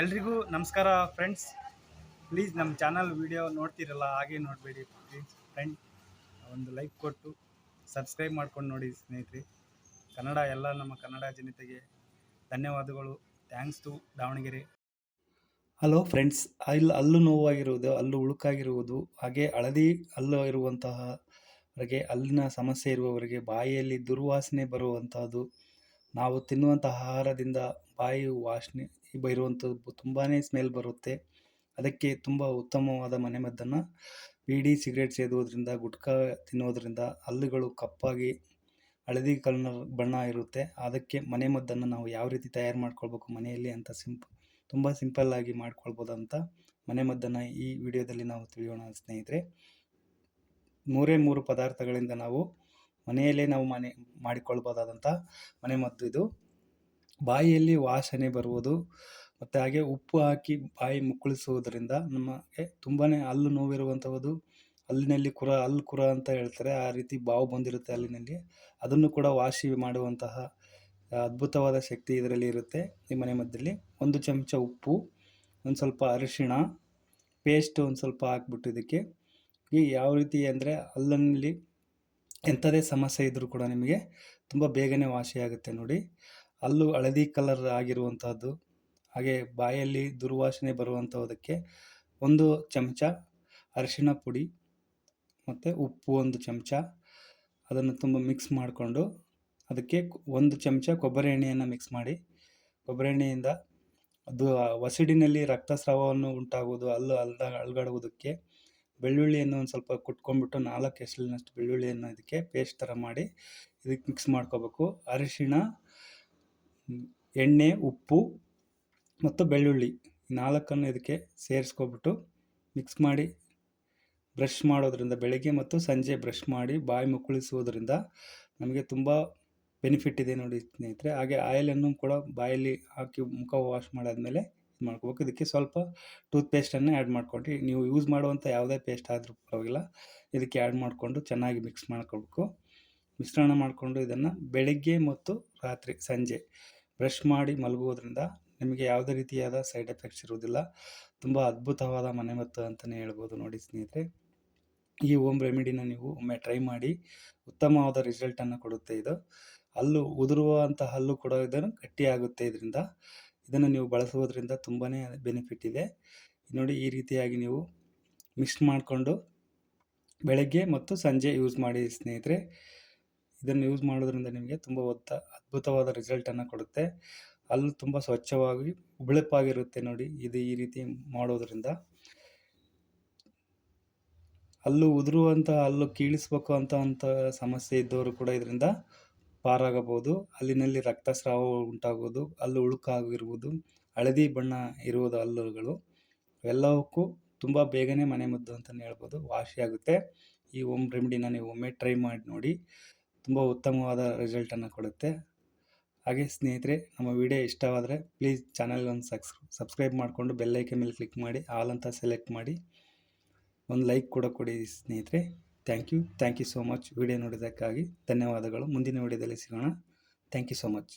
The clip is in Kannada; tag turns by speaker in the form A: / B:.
A: ಎಲ್ರಿಗೂ ನಮಸ್ಕಾರ ಫ್ರೆಂಡ್ಸ್. ಪ್ಲೀಸ್ ನಮ್ಮ ಚಾನಲ್ ವಿಡಿಯೋ ನೋಡ್ತಿರಲ್ಲ, ಹಾಗೆ ನೋಡಬೇಡಿ ಪ್ಲೀಸ್ ಫ್ರೆಂಡ್. ಒಂದು ಲೈಕ್ ಕೊಟ್ಟು, ಸಬ್ಸ್ಕ್ರೈಬ್ ಮಾಡ್ಕೊಂಡು ನೋಡಿ ಸ್ನೇಹಿತರೆ. ಕನ್ನಡ, ಎಲ್ಲ ನಮ್ಮ ಕನ್ನಡ ಜನತೆಗೆ ಧನ್ಯವಾದಗಳು. Thanks to Davangere. Hello friends ಅಲ್ಲಿ ಹಲ್ಲು ನೋವಾಗಿರುವುದು ಹಲ್ಲು ಉಳುಕಾಗಿರುವುದು, ಹಾಗೆ ಹಳದಿ ಹಲ್ಲು ಇರುವಂತಹ ಅಲ್ಲಿನ ಸಮಸ್ಯೆ ಇರುವವರಿಗೆ, ಬಾಯಿಯಲ್ಲಿ ದುರ್ವಾಸನೆ ಬರುವಂತಹದ್ದು ನಾವು ತಿನ್ನುವಂಥ ಆಹಾರದಿಂದ ಬಾಯಿ ವಾಸನೆ ಇರುವಂಥದ್ದು ತುಂಬಾ ಸ್ಮೆಲ್ ಬರುತ್ತೆ. ಅದಕ್ಕೆ ತುಂಬ ಉತ್ತಮವಾದ ಮನೆಮದ್ದನ್ನು ಬೀಡಿ, ಸಿಗರೇಟ್ ಸೇದುವುದರಿಂದ, ಗುಟ್ಕಾ ತಿನ್ನೋದರಿಂದ ಹಲ್ಲುಗಳು ಕಪ್ಪಾಗಿ ಹಳದಿ ಕಲರ್ ಬಣ್ಣ ಇರುತ್ತೆ. ಅದಕ್ಕೆ ಮನೆಮದ್ದನ್ನು ನಾವು ಯಾವ ರೀತಿ ತಯಾರು ಮಾಡ್ಕೊಳ್ಬೇಕು ಮನೆಯಲ್ಲಿ ಅಂತ ಸಿಂಪ್, ತುಂಬ ಸಿಂಪಲ್ಲಾಗಿ ಮಾಡ್ಕೊಳ್ಬೋದಂತ ಮನೆಮದ್ದನ್ನು ಈ ವಿಡಿಯೋದಲ್ಲಿ ನಾವು ತಿಳಿಯೋಣ ಸ್ನೇಹಿತರೆ. ಮೂರೇ ಮೂರು ಪದಾರ್ಥಗಳಿಂದ ನಾವು ಮನೆಯಲ್ಲೇ ನಾವು ಮನೆ ಮಾಡಿಕೊಳ್ಬೋದಾದಂಥ ಮನೆಮದ್ದು ಇದು. ಬಾಯಿಯಲ್ಲಿ ವಾಸನೆ ಬರುವುದು ಮತ್ತು ಹಾಗೆ ಉಪ್ಪು ಹಾಕಿ ಬಾಯಿ ಮುಕ್ಕಳಿಸುವುದರಿಂದ ನಮಗೆ ತುಂಬಾ ಹಲ್ಲು ನೋವಿರುವಂಥದ್ದು. ಹಲ್ಲಿನಲ್ಲಿ ಕುರ, ಹಲ್ಲು ಕುರ ಅಂತ ಹೇಳ್ತಾರೆ. ಆ ರೀತಿ ಬಾವು ಬಂದಿರುತ್ತೆ ಅಲ್ಲಿನಲ್ಲಿ ಅದನ್ನು ಕೂಡ ವಾಸಿ ಮಾಡುವಂತಹ ಅದ್ಭುತವಾದ ಶಕ್ತಿ ಇದರಲ್ಲಿ ಇರುತ್ತೆ ಈ ಮನೆಮದ್ದಲ್ಲಿ ಒಂದು ಚಮಚ ಉಪ್ಪು, ಒಂದು ಸ್ವಲ್ಪ ಅರಿಶಿಣ ಪೇಸ್ಟ್ ಒಂದು ಸ್ವಲ್ಪ ಹಾಕ್ಬಿಟ್ಟು ಇದಕ್ಕೆ. ಈ ಯಾವ ರೀತಿ ಅಂದರೆ ಹಲ್ಲಿನಲ್ಲಿ ಎಂಥದೇ ಸಮಸ್ಯೆ ಇದ್ದರೂ ಕೂಡ ನಿಮಗೆ ತುಂಬ ಬೇಗನೆ ವಾಸಿಯಾಗುತ್ತೆ ನೋಡಿ. ಅಲ್ಲೂ ಹಳದಿ ಕಲರ್ ಆಗಿರುವಂಥದ್ದು ಹಾಗೆ ಬಾಯಲ್ಲಿ ದುರ್ವಾಸನೆ ಬರುವಂಥದ್ದಕ್ಕೆ ಒಂದು ಚಮಚ ಅರಿಶಿನ ಪುಡಿ ಮತ್ತು ಉಪ್ಪು ಒಂದು ಚಮಚ ಅದನ್ನು ತುಂಬ ಮಿಕ್ಸ್ ಮಾಡಿಕೊಂಡು ಅದಕ್ಕೆ ಒಂದು ಚಮಚ ಕೊಬ್ಬರಿ ಎಣ್ಣೆಯನ್ನು ಮಿಕ್ಸ್ ಮಾಡಿ. ಕೊಬ್ಬರಿ ಎಣ್ಣೆಯಿಂದ ಅದು ವಸಿಡಿನಲ್ಲಿ ರಕ್ತಸ್ರಾವವನ್ನು ಉಂಟಾಗುವುದು ಹಲ್ಲು ಅಲ್ದ ಅಲ್ಗಾಡುವುದಕ್ಕೆ ಬೆಳ್ಳುಳ್ಳಿಯನ್ನು ಒಂದು ಸ್ವಲ್ಪ ಕುಟ್ಕೊಂಡ್ಬಿಟ್ಟು ನಾಲ್ಕು ಎಸಳಿನಷ್ಟು ಬೆಳ್ಳುಳ್ಳಿಯನ್ನು ಇದಕ್ಕೆ ಪೇಸ್ಟ್ ಥರ ಮಾಡಿ ಇದಕ್ಕೆ ಮಿಕ್ಸ್ ಮಾಡ್ಕೋಬೇಕು. ಅರಿಶಿಣ, ಎಣ್ಣೆ, ಉಪ್ಪು ಮತ್ತು ಬೆಳ್ಳುಳ್ಳಿ ನಾಲ್ಕನ್ನು ಇದಕ್ಕೆ ಸೇರಿಸ್ಕೊಬಿಟ್ಟು ಮಿಕ್ಸ್ ಮಾಡಿ ಬ್ರಷ್ ಮಾಡೋದ್ರಿಂದ ಬೆಳಗ್ಗೆ ಮತ್ತು ಸಂಜೆ ಬ್ರಷ್ ಮಾಡಿ ಬಾಯಿ ಮುಕ್ಕುಳಿಸುವುದರಿಂದ ನಮಗೆ ತುಂಬ ಬೆನಿಫಿಟ್ ಇದೆ ನೋಡಿ ಸ್ನೇಹಿತರೆ. ಹಾಗೆ ಆಯಿಲನ್ನು ಕೂಡ ಬಾಯಲ್ಲಿ ಹಾಕಿ ಮುಖ ವಾಶ್ ಮಾಡಾದಮೇಲೆ ಮಾಡ್ಕೋಬೇಕು. ಇದಕ್ಕೆ ಸ್ವಲ್ಪ ಟೂತ್ ಪೇಸ್ಟನ್ನು ಆ್ಯಡ್ ಮಾಡ್ಕೊಂಡು ನೀವು ಯೂಸ್ ಮಾಡುವಂಥ ಯಾವುದೇ ಪೇಸ್ಟ್ ಆದರೂ ಪರವಾಗಿಲ್ಲ. ಇದಕ್ಕೆ ಆ್ಯಡ್ ಮಾಡಿಕೊಂಡು ಚೆನ್ನಾಗಿ ಮಿಕ್ಸ್ ಮಾಡ್ಕೋಬೇಕು. ಮಿಶ್ರಣ ಮಾಡಿಕೊಂಡು ಇದನ್ನು ಬೆಳಗ್ಗೆ ಮತ್ತು ರಾತ್ರಿ, ಸಂಜೆ ಬ್ರಷ್ ಮಾಡಿ ಮಲಗುವುದರಿಂದ ನಿಮಗೆ ಯಾವುದೇ ರೀತಿಯಾದ ಸೈಡ್ ಎಫೆಕ್ಟ್ಸ್ ಇರುವುದಿಲ್ಲ. ತುಂಬ ಅದ್ಭುತವಾದ ಮನೆಮದ್ದು ಅಂತಲೇ ಹೇಳ್ಬೋದು ನೋಡಿ ಸ್ನೇಹಿತರೆ. ಈ ಓಮ್ ರೆಮಿಡಿನ ನೀವು ಒಮ್ಮೆ ಟ್ರೈ ಮಾಡಿ ಉತ್ತಮವಾದ ರಿಸಲ್ಟನ್ನು ಕೊಡುತ್ತೆ ಇದು. ಹಲ್ಲು ಉದುರುವಂಥ ಹಲ್ಲು ಕೂಡ ಇದನ್ನು ಗಟ್ಟಿಯಾಗುತ್ತೆ ಇದರಿಂದ. ಇದನ್ನು ನೀವು ಬಳಸುವುದರಿಂದ ತುಂಬಾ ಬೆನಿಫಿಟ್ ಇದೆ. ನೋಡಿ ಈ ರೀತಿಯಾಗಿ ನೀವು ಮಿಕ್ಸ್ ಮಾಡಿಕೊಂಡು ಬೆಳಗ್ಗೆ ಮತ್ತು ಸಂಜೆ ಯೂಸ್ ಮಾಡಿ ಸ್ನೇಹಿತರೆ. ಇದನ್ನು ಯೂಸ್ ಮಾಡೋದ್ರಿಂದ ನಿಮಗೆ ತುಂಬ ಒತ್ತ ಅದ್ಭುತವಾದ ರಿಸಲ್ಟನ್ನು ಕೊಡುತ್ತೆ. ಹಲ್ಲು ತುಂಬ ಸ್ವಚ್ಛವಾಗಿ ಉಬಳಪ್ಪಾಗಿರುತ್ತೆ ನೋಡಿ ಇದು ಈ ರೀತಿ ಮಾಡೋದ್ರಿಂದ. ಅಲ್ಲೂ ಉದುರುವಂಥ ಹಲ್ಲು ಕೀಳಿಸ್ಬೇಕು ಅಂತ ಅಂತ ಸಮಸ್ಯೆ ಇದ್ದವರು ಕೂಡ ಇದರಿಂದ ಪಾರಾಗಬಹುದು. ಅಲ್ಲಿನಲ್ಲಿ ರಕ್ತಸ್ರಾವ ಉಂಟಾಗುವುದು ಹಲ್ಲು ಉಳುಕಾಗಿರುವುದು, ಹಳದಿ ಬಣ್ಣ ಇರುವುದು ಹಲ್ಲುಗಳು. ಎಲ್ಲವಕ್ಕೂ ತುಂಬ ಬೇಗನೆ ಮನೆಮದ್ದು ಅಂತಲೇ ಹೇಳ್ಬೋದು. ವಾಸಿಯಾಗುತ್ತೆ ಈ ಓಮ್ ರೆಮಿಡಿನ ನೀವು ಒಮ್ಮೆ ಟ್ರೈ ಮಾಡಿ ನೋಡಿ. ತುಂಬ ಉತ್ತಮವಾದ ರಿಸಲ್ಟನ್ನು ಕೊಡುತ್ತೆ. ಹಾಗೆ ಸ್ನೇಹಿತರೆ, ನಮ್ಮ ವಿಡಿಯೋ ಇಷ್ಟವಾದರೆ ಪ್ಲೀಸ್ ಚಾನಲ್ ಒಂದು ಸಕ್ಸ್, ಸಬ್ಸ್ಕ್ರೈಬ್ ಮಾಡಿಕೊಂಡು ಬೆಲ್ಲೈಕೆ ಮೇಲೆ ಕ್ಲಿಕ್ ಮಾಡಿ, ಆಲ್ ಅಂತ ಸೆಲೆಕ್ಟ್ ಮಾಡಿ. ಒಂದು ಲೈಕ್ ಕೂಡ ಕೊಡಿ ಸ್ನೇಹಿತರೆ. Thank you thank you so much video ನೋಡಿದ್ದಕ್ಕಾಗಿ ಧನ್ಯವಾದಗಳು. ಮುಂದಿನ ವಿಡಿಯೋದಲ್ಲಿ ಸಿಗೋಣ. Thank you so much